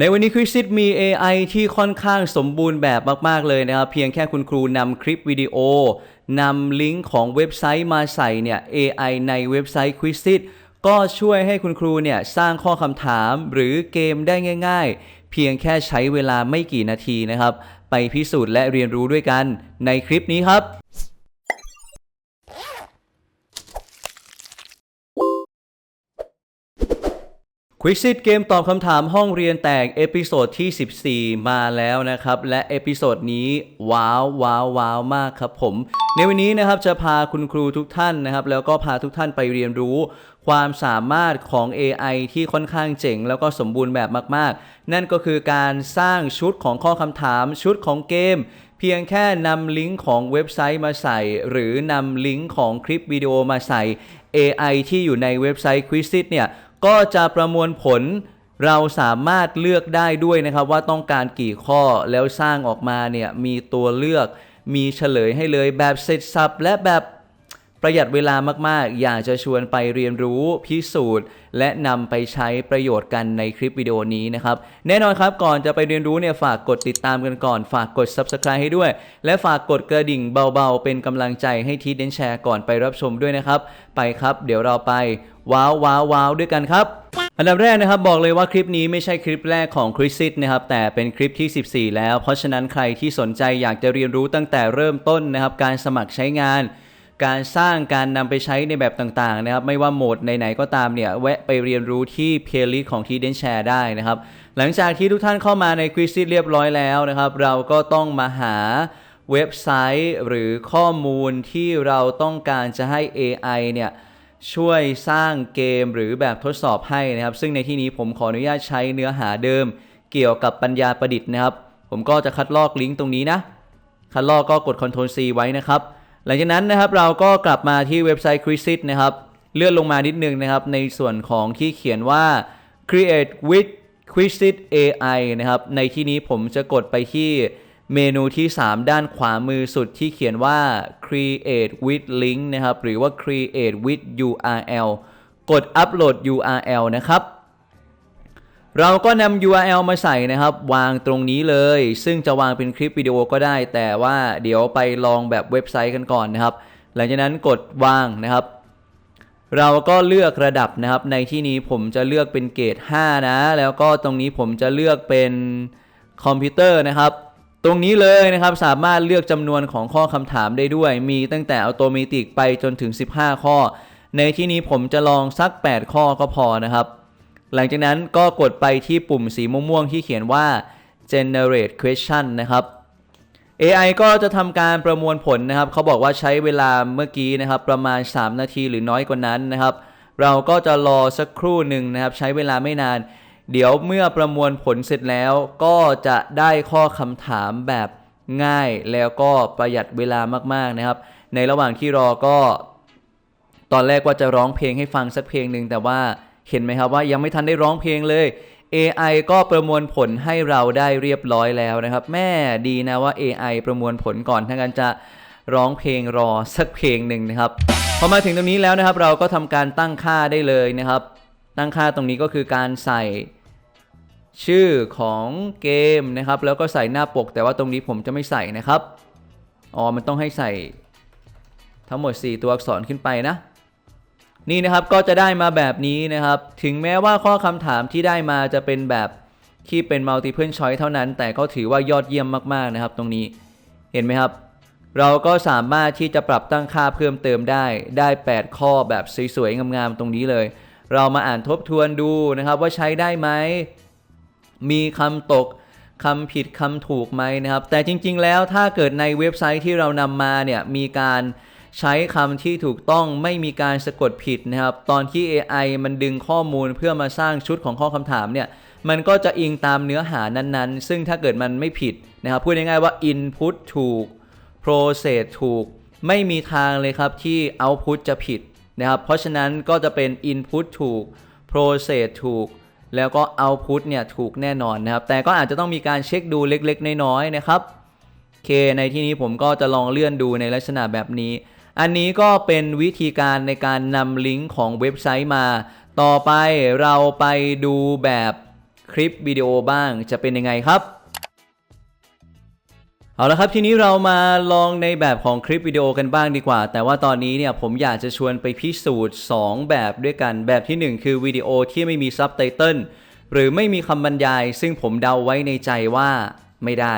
ในวันนี้คริสซิตมี AI ที่ค่อนข้างสมบูรณ์แบบมาก ๆ เลยนะครับ เพียงแค่คุณครูนำคลิปวิดีโอนำลิงก์ของเว็บไซต์มาใส่เนี่ย AI ในเว็บไซต์ q u i z i t ก็ช่วยให้คุณครูเนี่ยสร้างข้อคำถามหรือเกมได้ง่าย ๆ เพียงแค่ใช้เวลาไม่กี่นาทีนะครับ ไปพิสูจน์และเรียนรู้ด้วยกันในคลิปนี้ครับ ควิ z ซิตเกมตอบคำถามห้องเรียนแตกเอพิโซดที่ 14 มาแล้วนะครับ และเอพิโซดนี้ ว้าวว้าวว้าวมากครับผม ในวันนี้นะครับจะพาคุณครูทุกท่านนะครับ แล้วก็พาทุกท่านไปเรียนรู้ ความสามารถของ AI ที่ค่อนข้างเจ๋ง แล้วก็สมบูรณ์แบบมาก ๆ นั่นก็คือการสร้างชุดของข้อคำถามชุดของเกม เพียงแค่นำลิงก์ของเว็บไซต์มาใส่ หรือนำลิงก์ของคลิปวิดีโอมาใส่ AI ที่อยู่ในเว็บไซต์ q u i z i t เนี่ย ก็จะประมวลผลเราสามารถเลือกได้ด้วยนะครับว่าต้องการกี่ข้อแล้วสร้างออกมาเนี่ยมีตัวเลือกมีเฉลยให้เลยแบบเสร็จสับและแบบ ประหยัดเวลามากๆ อยากจะชวนไปเรียนรู้พิสูจน์ และนำไปใช้ประโยชน์กันในคลิปวิดีโอนี้นะครับ แน่นอนครับก่อนจะไปเรียนรู้เนี่ยฝากกดติดตามกันก่อน ฝากกด Subscribe ให้ด้วย และฝากกดกระดิ่งเบาๆ เป็นกำลังใจให้ทีเดนแชร์ก่อนไปรับชมด้วยนะครับ ไปครับ เดี๋ยวเราไป ว้าวว้าวว้าวด้วยกันครับอันดับแรกนะครับบอกเลยว่าคลิปนี้ไม่ใช่คลิปแรกของคริสซิตนะครับแต่เป็นคลิปที่ 14 แล้ว เพราะฉะนั้นใครที่สนใจอยากจะเรียนรู้ตั้งแต่เริ่มต้นนะครับการสมัครใช้งาน การสร้างการนำไปใช้ในแบบต่างๆนะครับ ไม่ว่าโหมดไหนๆก็ตามเนี่ย แวะไปเรียนรู้ที่เพลย์ลิสต์ของทีเดนแชร์ได้นะครับ หลังจากที่ทุกท่านเข้ามาในควิสซิตเรียบร้อยแล้วนะครับ เราก็ต้องมาหาเว็บไซต์หรือข้อมูลที่เราต้องการจะให้ AI เนี่ยช่วยสร้างเกมหรือแบบทดสอบให้นะครับ ซึ่งในที่นี้ผมขออนุญาตใช้เนื้อหาเดิม เกี่ยวกับปัญญาประดิษฐ์นะครับ ผมก็จะคัดลอกลิงก์ตรงนี้นะ คัดลอกก็กด Ctrl C ไว้นะครับ หลังจากนั้นนะครับเราก็กลับมาที่เว็บไซต์ Quizzit นะครับเลื่อนลงมานิดนึงนะครับ ในส่วนของที่เขียนว่า create with Quizit AI นะครับ ในที่นี้ผมจะกดไปที่เมนูที่ 3 ด้านขวามือสุดที่เขียนว่า create with link นะครับ หรือว่า create with URL กด upload URL นะครับ เราก็นำ URL มาใส่นะครับ วางตรงนี้เลย ซึ่งจะวางเป็นคลิปวิดีโอก็ได้ แต่ว่าเดี๋ยวไปลองแบบเว็บไซต์กันก่อนนะครับ หลังจากนั้นกดวางนะครับ เราก็เลือกระดับนะครับ ในที่นี้ผมจะเลือกเป็นเกรด 5 นะ แล้วก็ตรงนี้ผมจะเลือกเป็นคอมพิวเตอร์นะครับ ตรงนี้เลยนะครับสามารถเลือกจำนวนของข้อคำถามได้ด้วย มีตั้งแต่อัตโนมัติไปจนถึง 15 ข้อ ในที่นี้ผมจะลองสัก 8 ข้อก็พอนะครับ หลังจากนั้นก็กดไปที่ปุ่มสีม่วงๆที่เขียนว่า generate question นะครับ AI ก็จะทำการประมวลผลนะครับ เขาบอกว่าใช้เวลาเมื่อกี้นะครับ ประมาณ 3 นาทีหรือน้อยกว่านั้นนะครับ เราก็จะรอสักครู่หนึ่งนะครับ ใช้เวลาไม่นาน เดี๋ยวเมื่อประมวลผลเสร็จแล้ว ก็จะได้ข้อคำถามแบบง่ายแล้วก็ประหยัดเวลามากๆนะครับ ในระหว่างที่รอก็ ตอนแรกว่าจะร้องเพลงให้ฟังสักเพลงหนึ่งแต่ว่า เห็นไหมครับว่ายังไม่ทันได้ร้องเพลงเลย AI ก็ประมวลผลให้เราได้เรียบร้อยแล้วนะครับ แม่ดีนะว่า AI ประมวลผลก่อนถ้างั้นจะร้องเพลงรอสักเพลงหนึ่งนะครับ พอมาถึงตรงนี้แล้วนะครับ เราก็ทำการตั้งค่าได้เลยนะครับ ตั้งค่าตรงนี้ก็คือการใส่ชื่อของเกมนะครับ แล้วก็ใส่หน้าปก แต่ว่าตรงนี้ผมจะไม่ใส่นะครับอ๋อมันต้องให้ใส่ทั้งหมด 4 ตัวอักษรขึ้นไปนะ นี่นะครับก็จะได้มาแบบนี้นะครับ ถึงแม้ว่าข้อคำถามที่ได้มาจะเป็นแบบที่เป็น multiple choice เท่านั้น แต่ก็ถือว่ายอดเยี่ยมมากๆนะครับ ตรงนี้เห็นไหมครับ เราก็สามารถที่จะปรับตั้งค่าเพิ่มเติมได้ได้ 8 ข้อแบบสวยๆ งามๆ ตรงนี้เลย เรามาอ่านทบทวนดูนะครับว่าใช้ได้ไหม มีคำตกคำผิดคำถูกไหมนะครับ แต่จริงๆแล้วถ้าเกิดในเว็บไซต์ที่เรานำมาเนี่ยมีการ ใช้คำที่ถูกต้องไม่มีการสะกดผิดนะครับ ตอนที่ AI มันดึงข้อมูลเพื่อมาสร้างชุดของข้อคำถามเนี่ยมันก็จะอิงตามเนื้อหานั้นๆ ซึ่งถ้าเกิดมันไม่ผิดนะครับพูดง่ายๆว่า input ถูก process ถูก ไม่มีทางเลยครับที่ output จะผิดนะครับ เพราะฉะนั้นก็จะเป็น input ถูก process ถูก แล้วก็ output เนี่ยถูกแน่นอนนะครับ แต่ก็อาจจะต้องมีการเช็คดูเล็กๆ น้อยๆนะครับ โอเค ในที่นี้ผมก็จะลองเลื่อนดูในลักษณะแบบนี้ อันนี้ก็เป็นวิธีการในการนำลิงก์ของเว็บไซต์มา ต่อไปเราไปดูแบบคลิปวิดีโอบ้างจะเป็นยังไงครับเอาละครับทีนี้เรามาลองในแบบของคลิปวิดีโอกันบ้างดีกว่า แต่ว่าตอนนี้เนี่ยผมอยากจะชวนไปพิสูจน์ 2 แบบด้วยกัน แบบทีหนึ่1 คือวิดีโอที่ไม่มีซับไตเติลหรือไม่มีคำบรรยาย ซึ่งผมเดาไว้ในใจว่าไม่ได้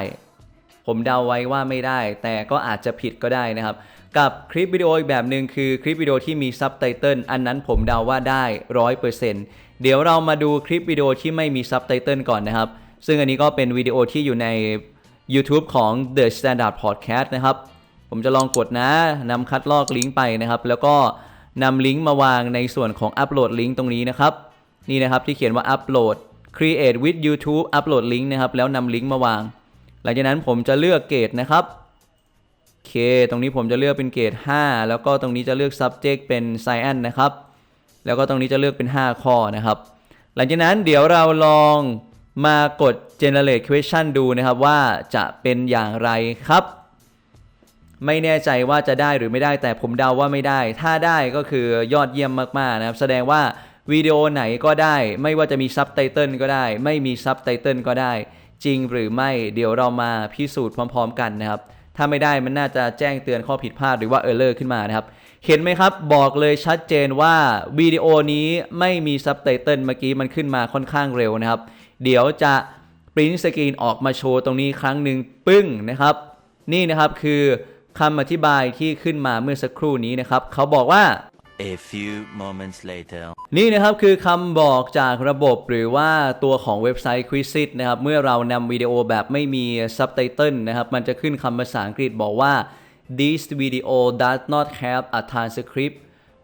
ผมเดาไว้ว่าไม่ได้ แต่ก็อาจจะผิดก็ได้นะครับ กับคลิปวิดีโออีกแบบหนึ่งคือคลิปวิดีโอที่มีซับไตเติลอันนั้นผมเดาว่าได้ร้อยเปอร์เซ็นต์เดี๋ยวเรามาดูคลิปวิดีโอที่ไม่มีซับไตเติลก่อนนะครับ ซึ่งอันนี้ก็เป็นวิดีโอที่อยู่ใน YouTube ของ The Standard Podcast นะครับ ผมจะลองกดนะนำคัดลอกลิงก์ไปนะครับ แล้วก็นำลิงก์มาวางในส่วนของอัปโหลดลิงก์ตรงนี้นะครับ นี่นะครับที่เขียนว่าอัปโหลด Create with YouTube อัปโหลดลิงก์นะครับ แล้วนำลิงก์มาวาง หลังจากนั้นผมจะเลือกเกรดนะครับ เค ตรงนี้ผมจะเลือกเป็นเกรด5 แล้วก็ตรงนี้จะเลือก subject เป็น science นะครับ แล้วก็ตรงนี้จะเลือกเป็น 5 ข้อนะครับ หลังจากนั้นเดี๋ยวเราลองมากด generate question ดูนะครับว่าจะเป็นอย่างไรครับ ไม่แน่ใจว่าจะได้หรือไม่ได้แต่ผมเดาว่าไม่ได้ ถ้าได้ก็คือยอดเยี่ยมมากๆนะครับ แสดงว่าวิดีโอไหนก็ได้ ไม่ว่าจะมีซับไตเติลก็ได้ ไม่มีซับไตเติลก็ได้ จริงหรือไม่เดี๋ยวเรามาพิสูจน์พร้อม ๆ กันนะครับ ถ้าไม่ได้มันน่าจะแจ้งเตือนข้อผิดพลาดหรือว่าเออร์เลอร์ขึ้นมานะครับ เห็นไหมครับ บอกเลยชัดเจนว่าวิดีโอนี้ไม่มีซับไตเติลเมื่อกี้มันขึ้นมาค่อนข้างเร็วนะครับ เดี๋ยวจะปริ้นสกรีนออกมาโชว์ตรงนี้ครั้งหนึ่งปึ้งนะครับ นี่นะครับคือคำอธิบายที่ขึ้นมาเมื่อสักครู่นี้นะครับ เขาบอกว่า A few moments later. นี่นะครับคือคำบอกจากระบบหรือว่าตัวของเว็บไซต์ Quizit นะครับเมื่อเรานำวิดีโอแบบไม่มีซับไตเติลนะครับมันจะขึ้นคำภาษาอังกฤษบอกว่า this video does not have a transcript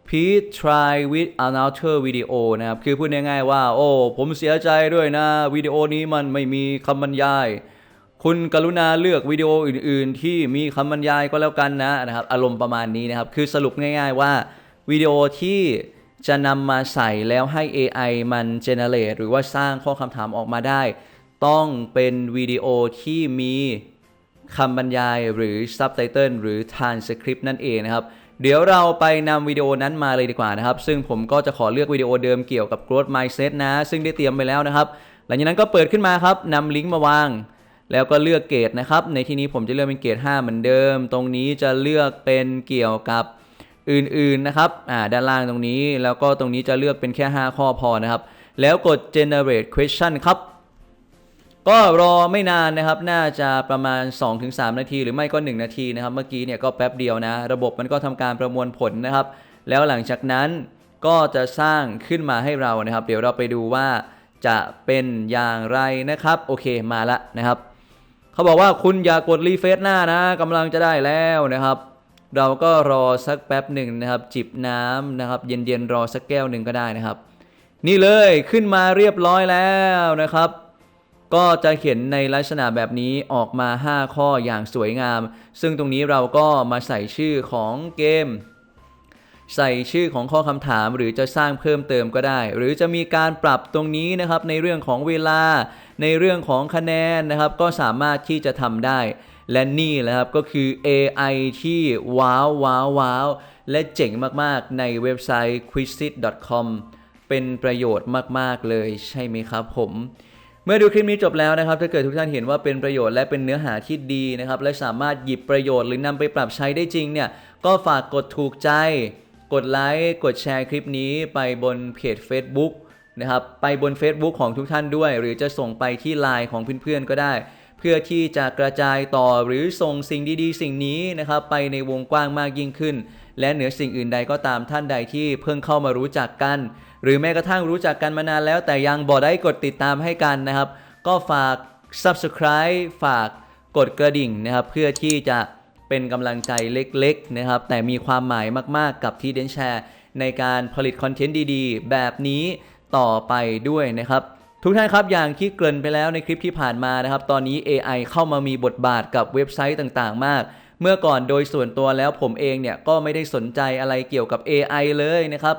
please try with another video นะครับ คือพูดง่ายๆว่า โอ้ ผมเสียใจด้วยนะ วิดีโอนี้มันไม่มีคำบรรยาย คุณกรุณาเลือกวิดีโออื่นๆ ที่มีคำบรรยายก็แล้วกันนะนะครับ อารมณ์ประมาณนี้นะครับ คือสรุปง่ายๆว่า วิดีโอที่จะนำมาใส่แล้วให้ AI มัน generate หรือว่าสร้างข้อคำถามออกมาได้ ต้องเป็นวิดีโอที่มีคำบรรยายหรือ subtitle หรือ transcript นั่นเองนะครับ เดี๋ยวเราไปนำวิดีโอนั้นมาเลยดีกว่านะครับ ซึ่งผมก็จะขอเลือกวิดีโอเดิมเกี่ยวกับ growth mindset นะ ซึ่งได้เตรียมไปแล้วนะครับ หลังจากนั้นก็เปิดขึ้นมาครับนำลิงก์มาวาง แล้วก็เลือกเกรดนะครับ ในที่นี้ผมจะเลือกเป็นเกรด5เหมือนเดิม ตรงนี้จะเลือกเป็นเกี่ยวกับ อื่นๆนะครับอ่าด้านล่างตรงนี้แล้วก็ตรงนี้จะเลือกเป็นแค่ 5 ข้อพอนะครับ แล้วกด generate question ครับ ก็รอไม่นานนะครับ น่าจะประมาณ 2-3 นาที หรือไม่ก็ 1 นาทีนะครับ เมื่อกี้เนี่ยก็แป๊บเดียวนะ ระบบมันก็ทำการประมวลผลนะครับ แล้วหลังจากนั้นก็จะสร้างขึ้นมาให้เรานะครับ เดี๋ยวเราไปดูว่าจะเป็นอย่างไรนะครับ โอเคมาละนะครับ เขาบอกว่าคุณอย่ากดรีเฟซหน้านะกำลังจะได้แล้วนะครับ เราก็รอสักแป๊บหนึ่งนะครับ จิบน้ำนะครับ เย็นๆรอสักแก้วหนึ่งก็ได้นะครับ นี่เลยขึ้นมาเรียบร้อยแล้วนะครับ ก็จะเห็นในลักษณะแบบนี้ออกมา 5 ข้ออย่างสวยงาม ซึ่งตรงนี้เราก็มาใส่ชื่อของเกม ใส่ชื่อของข้อคำถามหรือจะสร้างเพิ่มเติมก็ได้ หรือจะมีการปรับตรงนี้นะครับในเรื่องของเวลา ในเรื่องของคะแนนนะครับ ก็สามารถที่จะทำได้ และนี่แหละครับก็คือ AI ที่ว้าวว้าวว้าวและเจ๋งมากๆในเว็บไซต์ quizit.com เป็นประโยชน์มากๆเลยใช่ไหมครับผม เมื่อดูคลิปนี้จบแล้วนะครับ ถ้าเกิดทุกท่านเห็นว่าเป็นประโยชน์และเป็นเนื้อหาที่ดีนะครับ และสามารถหยิบประโยชน์หรือนำไปปรับใช้ได้จริงเนี่ย ก็ฝากกดถูกใจ กดไลค์กดแชร์คลิปนี้ไปบนเพจ Facebook นะครับ ไปบน Facebook ของทุกท่านด้วย หรือจะส่งไปที่ Line ของเพื่อนๆก็ได้ พื่อที่จะกระจายต่อหรือส่งสิ่งดีๆ สิ่งนี้นะครับไปในวงกว้างมากยิ่งขึ้น และเหนือสิ่งอื่นใดก็ตามท่านใดที่เพิ่งเข้ามารู้จักกัน หรือแม้กระทั่งรู้จักกันมานานแล้ว แต่ยังบ่ได้กดติดตามให้กันนะครับ ก็ฝาก subscribe ฝากกดกระดิ่งนะครับเพื่อที่จะเป็นกำลังใจเล็กๆนะครับแต่มีความหมายมากๆกับที่เดนแชร์ในการผลิตคอนเทนต์ดีๆ แบบนี้ต่อไปด้วยนะครับ ทุกท่านครับอย่างที่เกริ่นไปแล้วในคลิปที่ผ่านมานะครับ ตอนนี้ AI เข้ามามีบทบาทกับเว็บไซต์ต่างๆ มาก เมื่อก่อนโดยส่วนตัวแล้วผมเองเนี่ยก็ไม่ได้สนใจอะไรเกี่ยวกับ AI เลยนะครับ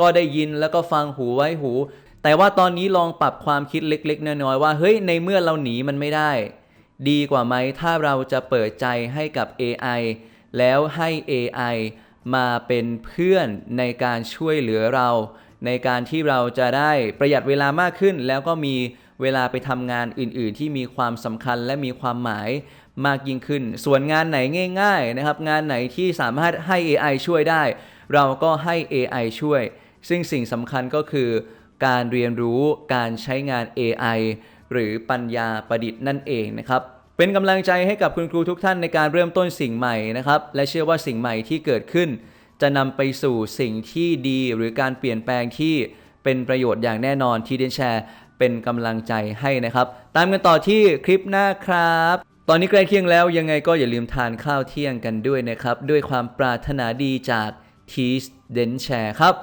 ก็ได้ยินแล้วก็ฟังหูไว้หู แต่ว่าตอนนี้ลองปรับความคิดเล็ก ๆ น้อยๆว่าเฮ้ยในเมื่อเราหนีมันไม่ได้ ดีกว่าไหมถ้าเราจะเปิดใจให้กับ AI แล้วให้ AI มาเป็นเพื่อนในการช่วยเหลือเรา ในการที่เราจะได้ประหยัดเวลามากขึ้น แล้วก็มีเวลาไปทำงานอื่น ๆ ที่มีความสำคัญและมีความหมายมากยิ่งขึ้น ส่วนงานไหนง่าย ๆ นะครับ งานไหนที่สามารถให้ AI ช่วยได้ เราก็ให้ AI ช่วย ซึ่งสิ่งสำคัญก็คือการเรียนรู้การใช้งาน AI หรือปัญญาประดิษฐ์นั่นเองนะครับ เป็นกำลังใจให้กับคุณครูทุกท่านในการเริ่มต้นสิ่งใหม่นะครับ และเชื่อว่าสิ่งใหม่ที่เกิดขึ้น จะนำไปสู่สิ่งที่ดีหรือการเปลี่ยนแปลงที่เป็นประโยชน์อย่างแน่นอนที่เดนแชร์เป็นกำลังใจให้นะครับ ตามกันต่อที่คลิปหน้าครับ ตอนนี้ใกล้เที่ยงแล้วยังไงก็อย่าลืมทานข้าวเที่ยงกันด้วยนะครับ ด้วยความปรารถนาดีจากทีสเดนแชร์ครับ